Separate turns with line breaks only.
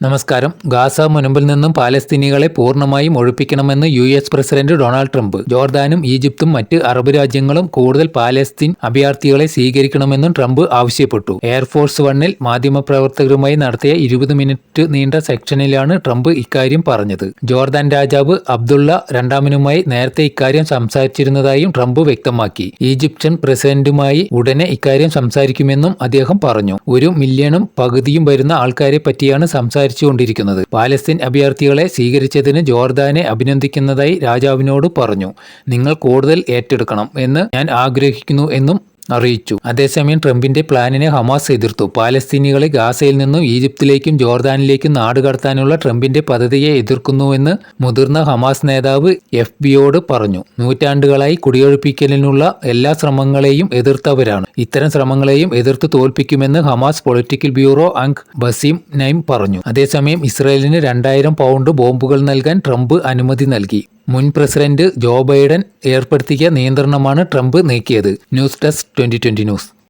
നമസ്കാരം. ഗാസ മുനമ്പിൽ നിന്നും പാലസ്തീനികളെ പൂർണമായും ഒഴിപ്പിക്കണമെന്ന് U S president Donald Trump ജോർദാനും ഈജിപ്തും മറ്റ് അറബ് രാജ്യങ്ങളും കൂടുതൽ പാലസ്തീൻ അഭയാർത്ഥികളെ സ്വീകരിക്കണമെന്നും ട്രംപ് ആവശ്യപ്പെട്ടു. എയർഫോഴ്സ് വണ്ണിൽ മാധ്യമപ്രവർത്തകരുമായി നടത്തിയ ഇരുപത് മിനിറ്റ് നീണ്ട സെക്ഷനിലാണ് ട്രംപ് ഇക്കാര്യം പറഞ്ഞത്. ജോർദാൻ രാജാവ് അബ്ദുള്ള രണ്ടാമനുമായി നേരത്തെ ഇക്കാര്യം സംസാരിച്ചിരുന്നതായും ട്രംപ് വ്യക്തമാക്കി. ഈജിപ്ഷ്യൻ പ്രസിഡന്റുമായി ഉടനെ ഇക്കാര്യം സംസാരിക്കുമെന്നും അദ്ദേഹം പറഞ്ഞു. ഒരു മില്യണും പകുതിയും വരുന്ന ആൾക്കാരെ പറ്റിയാണ് സംസാരിച്ചുകൊണ്ടിരിക്കുന്നത്. പാലസ്തീൻ അഭയാർത്ഥികളെ സ്വീകരിച്ചതിന് ജോർദാനെ അഭിനന്ദിക്കുന്നതായി രാജാവിനോട് പറഞ്ഞു നിങ്ങൾ കൂടുതൽ ഏറ്റെടുക്കണം എന്ന് ഞാൻ ആഗ്രഹിക്കുന്നു എന്നും അറിയിച്ചു. അതേസമയം ട്രംപിന്റെ പ്ലാനിനെ ഹമാസ് എതിർത്തു. പാലസ്തീനികളെ ഗാസയിൽ നിന്നും ഈജിപ്തിലേക്കും ജോർദാനിലേക്കും നാടുകടത്താനുള്ള ട്രംപിന്റെ പദ്ധതിയെ എതിർക്കുന്നുവെന്ന് മുതിർന്ന ഹമാസ് നേതാവ് എഫ് ബിയോട് പറഞ്ഞു. നൂറ്റാണ്ടുകളായി കുടിയൊഴിപ്പിക്കലിനുള്ള എല്ലാ ശ്രമങ്ങളെയും എതിർത്തവരാണ്. ഇത്തരം ശ്രമങ്ങളെയും എതിർത്ത് തോൽപ്പിക്കുമെന്ന് ഹമാസ് പൊളിറ്റിക്കൽ ബ്യൂറോ അങ്ക് ബസീം നൈം പറഞ്ഞു. അതേസമയം ഇസ്രയേലിന് രണ്ടായിരം പൗണ്ട് ബോംബുകൾ നൽകാൻ ട്രംപ് അനുമതി നൽകി. മുൻ പ്രസിഡന്റ് ജോ ബൈഡൻ ഏർപ്പെടുത്തിയ നിയന്ത്രണമാണ് ട്രംപ് നീക്കിയത്. News desk twenty news.